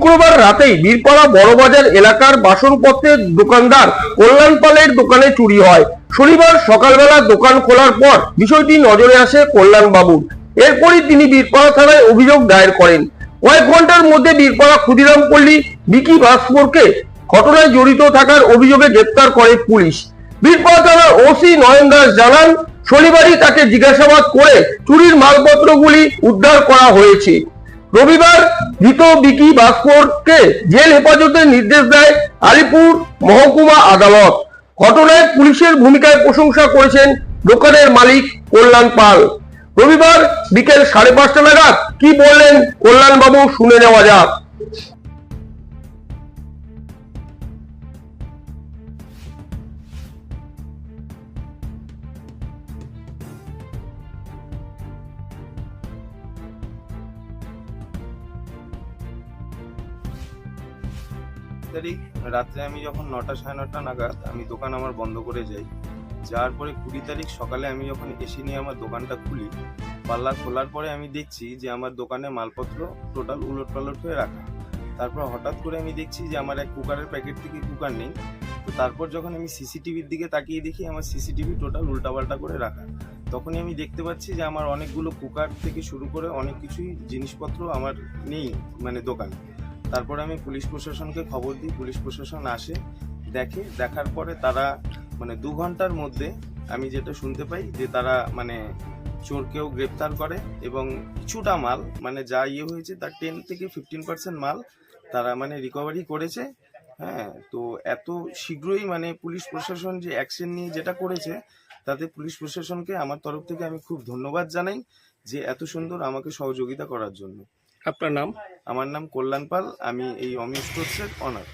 শুক্রবার রাতেই বীরপাড়া বড়বাজার এলাকার বাসনপত্রের দোকানদার কল্যাণ পালের দোকানে চুরি হয়। শনিবার সকালবেলা দোকান খোলার পর বিষয়টি নজরে আসে কল্যাণ বাবুর এরপরই তিনি বীরপাড়া থানায় অভিযোগ দায়ের করেন। কয়েক ঘণ্টার মধ্যে বীরপাড়া ক্ষুদিরাম পল্লী বিকি ভাস্করকে ঘটনায় জড়িত থাকার অভিযোগে গ্রেপ্তার করে পুলিশ। বীরপাড়া থানার ওসি নয়ন দাস জানান, শনিবারই তাকে জিজ্ঞাসাবাদ করে চুরির মালপত্রগুলি উদ্ধার করা হয়েছে। রবিবার ধৃত বিকি ভাস্করকে জেল হেফাজতের নির্দেশ দেয় আলিপুর মহকুমা আদালত। ঘটনায় পুলিশের ভূমিকায় প্রশংসা করেছেন দোকানের মালিক কল্যাণ পাল। রবিবার বিকেল সাড়ে পাঁচটা নাগাদ কি বললেন কল্যাণবাবু শুনে নেওয়া যাক। তারিখ, রাত্রে আমি যখন নটা সাড়ে নটা নাগাদ আমি দোকান আমার বন্ধ করে যাই, যাওয়ার পরে কুড়ি তারিখ সকালে আমি যখন এসে নিয়ে আমার দোকানটা খুলি, পাল্লা খোলার পরে আমি দেখছি যে আমার দোকানে মালপত্র টোটাল উলট পালট হয়ে রাখা। তারপর হঠাৎ করে আমি দেখছি যে আমার এক কুকারের প্যাকেট থেকে কুকার নেই। তো তারপর যখন আমি সিসিটিভির দিকে তাকিয়ে দেখি, আমার সিসিটিভি টোটাল উল্টাপাল্টা করে রাখা। তখনই আমি দেখতে পাচ্ছি যে আমার অনেকগুলো কুকার থেকে শুরু করে অনেক কিছুই জিনিসপত্র আমার নেই মানে দোকানে। তারপরে আমি পুলিশ প্রশাসনকে খবর দিই, পুলিশ প্রশাসন আসে, দেখে, দেখার পরে তারা মানে দু ঘণ্টার মধ্যে আমি যেটা শুনতে পাই যে তারা মানে চোরকেও গ্রেপ্তার করে এবং কিছুটা মাল মানে যা ইয়ে হয়েছে তার টেন থেকে ফিফটিন পার্সেন্ট মাল তারা মানে রিকভারি করেছে। হ্যাঁ তো এত শীঘ্রই মানে পুলিশ প্রশাসন যে অ্যাকশন নিয়ে যেটা করেছে, তাতে পুলিশ প্রশাসনকে আমার তরফ থেকে আমি খুব ধন্যবাদ জানাই যে এত সুন্দর আমাকে সহযোগিতা করার জন্য। আপনার নাম? আমার নাম কল্যাণ পাল আমি এই অমিত স্টোর্সের অনার